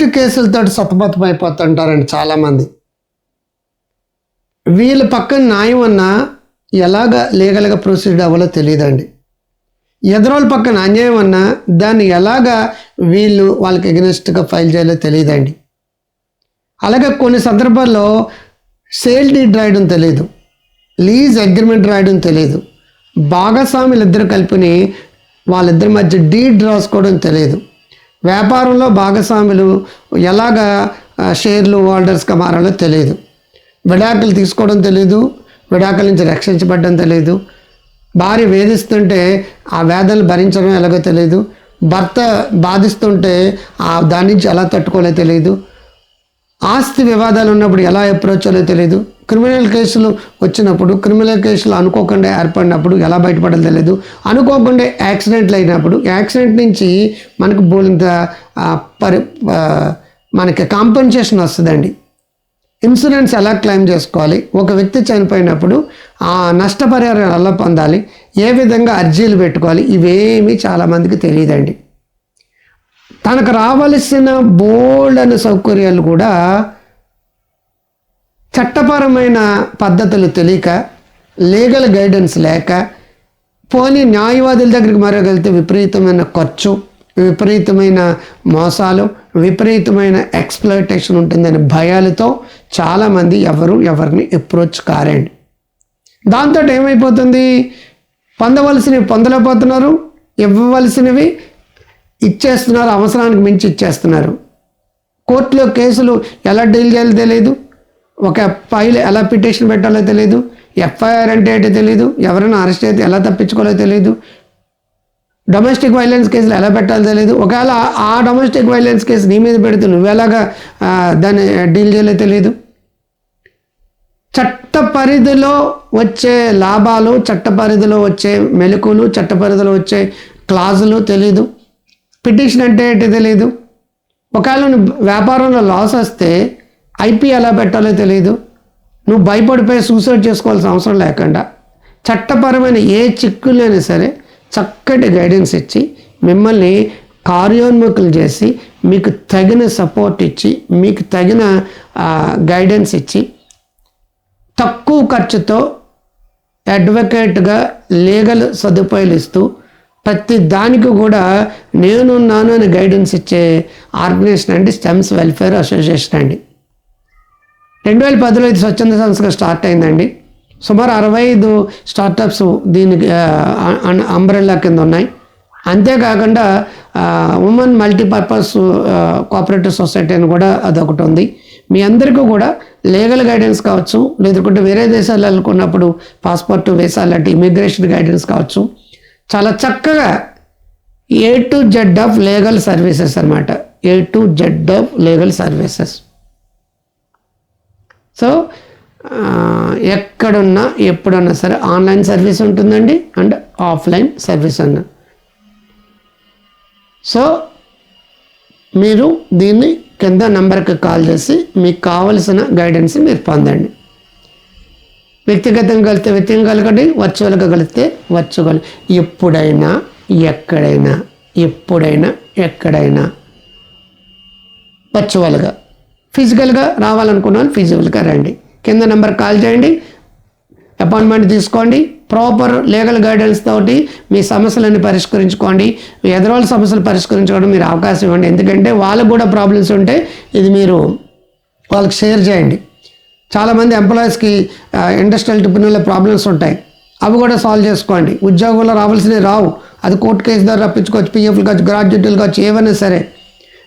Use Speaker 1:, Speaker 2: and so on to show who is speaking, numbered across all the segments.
Speaker 1: Court కేసులతో సతమతం అయిపోతుంటారండి చాలామంది. వీళ్ళ పక్కన న్యాయం అన్నా ఎలాగ లీగల్గా ప్రొసీడ్ అవ్వాలో తెలియదండి. ఎదురోళ్ళ పక్కన అన్యాయం అన్నా దాన్ని ఎలాగా వీళ్ళు వాళ్ళకి ఎగనెస్ట్గా ఫైల్ చేయాలో తెలియదండి. అలాగే కొన్ని సందర్భాల్లో సేల్ డీడ్ రాయడం తెలియదు లీజ్ అగ్రిమెంట్ రాయడం తెలియదు భాగస్వాములు ఇద్దరు కలిపిని వాళ్ళిద్దరి మధ్య డీడ్ రాసుకోవడం తెలియదు వ్యాపారంలో భాగస్వాములు ఎలాగా షేర్లు హోల్డర్స్గా మారాలో తెలియదు విడాకులు తీసుకోవడం తెలియదు విడాకుల నుంచి రక్షించబడడం తెలియదు భార్య వేధిస్తుంటే ఆ వేదనలు భరించడం ఎలాగో తెలియదు భర్త బాధిస్తుంటే ఆ దాని నుంచి ఎలా తట్టుకోవాలో తెలియదు ఆస్తి వివాదాలు ఉన్నప్పుడు ఎలా అప్రోచ్ అనేది తెలియదు క్రిమినల్ కేసులు వచ్చినప్పుడు క్రిమినల్ కేసులు అనుకోకుండా ఏర్పడినప్పుడు ఎలా బయటపడాలో తెలియదు అనుకోకుండా యాక్సిడెంట్లు అయినప్పుడు యాక్సిడెంట్ నుంచి మనకు బోలింత పరి మనకి కాంపెన్సేషన్ వస్తుందండి. ఇన్సూరెన్స్ ఎలా క్లెయిమ్ చేసుకోవాలి? ఒక వ్యక్తి చనిపోయినప్పుడు ఆ నష్టపరిహారం ఎలా పొందాలి? ఏ విధంగా అర్జీలు పెట్టుకోవాలి? ఇవేమీ చాలామందికి తెలియదండి. తనకు రావలసిన బోల్డ్ అనే సౌకర్యాలు కూడా చట్టపరమైన పద్ధతులు తెలియక లీగల్ గైడెన్స్ లేక పోనీ న్యాయవాదుల దగ్గరికి మరగలితే విపరీతమైన ఖర్చు విపరీతమైన మోసాలు విపరీతమైన ఎక్స్ప్లోటేషన్ ఉంటుందనే భయాలతో చాలామంది ఎవరు ఎవరిని అప్రోచ్ కారండి. దాంతో ఏమైపోతుంది? పొందవలసినవి పొందలేకపోతున్నారు ఇవ్వవలసినవి ఇచ్చేస్తున్నారు అవసరానికి మించి ఇచ్చేస్తున్నారు. కోర్టులో కేసులు ఎలా డీల్ చేయాలో తెలియదు ఒక ఫైల్ ఎలా పిటిషన్ పెట్టాలో తెలియదు ఎఫ్ఐఆర్ అంటే ఏంటో తెలియదు ఎవరైనా అరెస్ట్ అయితే ఎలా తప్పించుకోవాలో తెలియదు డొమెస్టిక్ వైలెన్స్ కేసులు ఎలా పెట్టాలో తెలియదు ఒకవేళ ఆ- డొమెస్టిక్ వైలెన్స్ కేసు నీ మీద పెడితే నువ్వెలాగా దాన్ని డీల్ చేయాలో తెలియదు చట్ట పరిధిలో వచ్చే లాభాలు చట్ట పరిధిలో వచ్చే మెలకులు చట్ట పరిధిలో వచ్చే క్లాజులు తెలీదు. పిటిషన్ అంటే ఏంటి తెలియదు ఒకవేళ నువ్వు వ్యాపారంలో లాస్ వస్తే ఐపీ ఎలా పెట్టాలో తెలియదు నువ్వు భయపడిపోయి సూసైడ్ చేసుకోవాల్సిన అవసరం లేకుండా చట్టపరమైన ఏ చిక్కులైనా సరే చక్కటి గైడెన్స్ ఇచ్చి మిమ్మల్ని కార్యోన్ముఖులు చేసి మీకు తగిన సపోర్ట్ ఇచ్చి మీకు తగిన గైడెన్స్ ఇచ్చి తక్కువ ఖర్చుతో అడ్వకేట్గా లీగల్ సదుపాయాలు ఇస్తూ ప్రతి దానికి కూడా నేనున్నాను అని గైడెన్స్ ఇచ్చే ఆర్గనైజేషన్ అండి స్టెమ్స్ వెల్ఫేర్ అసోసియేషన్ అండి. రెండు వేల పదిలో ఇది స్వచ్ఛంద సంస్థగా స్టార్ట్ అయిందండి. సుమారు అరవై ఐదు స్టార్టప్స్ దీనికి అంబ్రెల్లా కింద ఉన్నాయి. అంతేకాకుండా ఉమెన్ మల్టీపర్పస్ కోఆపరేటివ్ సొసైటీ అని కూడా అదొకటి ఉంది. మీ అందరికీ కూడా లీగల్ గైడెన్స్ కావచ్చు లేదంటే వేరే దేశాలు వెళ్ళుకున్నప్పుడు పాస్పోర్ట్ వీసా లాంటి ఇమిగ్రేషన్ గైడెన్స్ కావచ్చు చాలా చక్కగా A to Z of legal services అన్నమాట. A to Z of legal services so ఎక్కడున్నా ఎప్పుడున్నా సరే ఆన్లైన్ సర్వీస్ ఉంటుందండి అండ్ ఆఫ్లైన్ సర్వీస్ అన్న. సో మీరు దీన్ని కింద నెంబర్కి కాల్ చేసి మీకు కావలసిన గైడెన్స్ మీరు పొందండి. వ్యక్తిగతంగా కలిస్తే వ్యక్తిగతంగా కలగండి వర్చువల్గా కలిస్తే వర్చువల్. ఎప్పుడైనా ఎక్కడైనా ఎప్పుడైనా ఎక్కడైనా. వర్చువల్గా. ఫిజికల్గా రావాలనుకున్న వాళ్ళు ఫిజికల్గా రండి. కింద నెంబర్ కాల్ చేయండి. అపాయింట్మెంట్ తీసుకోండి. ప్రాపర్ లీగల్ గైడెన్స్ తోటి మీ సమస్యలన్నీ పరిష్కరించుకోండి. మీ ఎదురోళ్ళ సమస్యలు పరిష్కరించుకోవడం మీరు అవకాశం ఇవ్వండి. ఎందుకంటే వాళ్ళకు కూడా ప్రాబ్లమ్స్ ఉంటే ఇది మీరు వాళ్ళకి షేర్ చేయండి. చాలామంది ఎంప్లాయీస్కి ఇండస్ట్రియల్ ట్రిబ్యునల్ ప్రాబ్లమ్స్ ఉంటాయి. అవి కూడా సాల్వ్ చేసుకోండి. ఉద్యోగంలో రావాల్సినవి రావు. అది కోర్టు కేసు ద్వారా రప్పించుకోవచ్చు పిఎఫ్లు కావచ్చు గ్రాడ్యుయేట్లు కావచ్చు ఏవైనా సరే.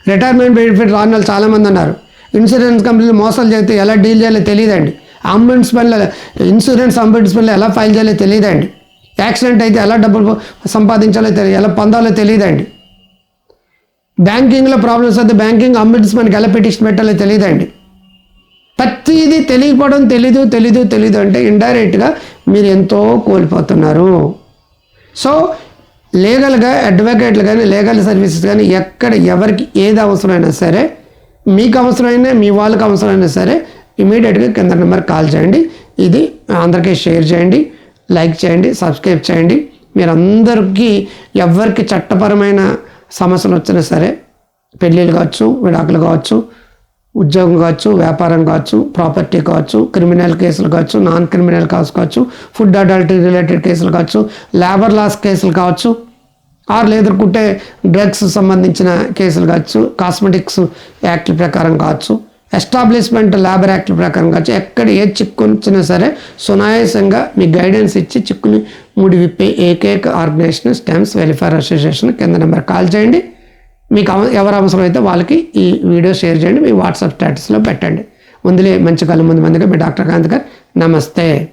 Speaker 1: రిటైర్మెంట్ బెనిఫిట్ రాని వాళ్ళు చాలామంది ఉన్నారు. ఇన్సూరెన్స్ కంపెనీలు మోసాలు చేస్తే ఎలా డీల్ చేయాలో తెలియదండి. అంబుడ్స్మెన్లో ఇన్సూరెన్స్ అంబుడ్స్మెన్లో ఎలా ఫైల్ చేయాలో తెలియదండి. యాక్సిడెంట్ అయితే ఎలా డబ్బులు సంపాదించాలో తెలియదు ఎలా పొందాలో తెలియదండి. బ్యాంకింగ్లో ప్రాబ్లమ్స్ అయితే బ్యాంకింగ్ అంబుడ్స్మెన్కి ఎలా పిటిషన్ పెట్టాలో తెలియదండి. ప్రతిదీ తెలియకపోవడం తెలీదు తెలీదు తెలీదు అంటే ఇండైరెక్ట్గా మీరు ఎంతో కోల్పోతున్నారు. సో లీగల్గా అడ్వకేట్లు కానీ లీగల్ సర్వీసెస్ కానీ ఎక్కడ ఎవరికి ఏది అవసరమైనా సరే మీకు అవసరమైనా మీ వాళ్ళకి అవసరమైనా సరే ఇమీడియట్గా కింద నెంబర్ కాల్ చేయండి. ఇది అందరికీ షేర్ చేయండి లైక్ చేయండి సబ్స్క్రైబ్ చేయండి. మీరందరికీ ఎవరికి చట్టపరమైన సమస్యలు వచ్చినా సరే పెళ్ళిళ్ళు కావచ్చు విడాకులు కావచ్చు ఉద్యోగం కావచ్చు వ్యాపారం కావచ్చు ప్రాపర్టీ కావచ్చు క్రిమినల్ కేసులు కావచ్చు నాన్ క్రిమినల్ కాస్ కావచ్చు ఫుడ్ అడల్టరీ రిలేటెడ్ కేసులు కావచ్చు లేబర్ లాస్ కేసులు కావచ్చు ఆరు ఎదుర్కొంటే డ్రగ్స్ సంబంధించిన కేసులు కావచ్చు కాస్మెటిక్స్ యాక్ట్ ప్రకారం కావచ్చు ఎస్టాబ్లిష్మెంట్ లేబర్ యాక్ట్ ప్రకారం కావచ్చు ఎక్కడ ఏ చిక్కునిచ్చినా సరే సునాయాసంగా మీ గైడెన్స్ ఇచ్చి చిక్కుని ముడి విప్పే ఏకైక ఆర్గనైజేషన్ స్టెమ్స్ వెల్ఫేర్ అసోసియేషన్ కింద నెంబర్ కాల్ చేయండి. మీకు అవ- ఎవరు అవసరమైతే వాళ్ళకి ఈ వీడియో షేర్ చేయండి మీ వాట్సాప్ స్టేటస్లో పెట్టండి. ముందులే మంచి కళ్ళు ముందు మందిగా మీ డాక్టర్ కాంత్ గారు నమస్తే.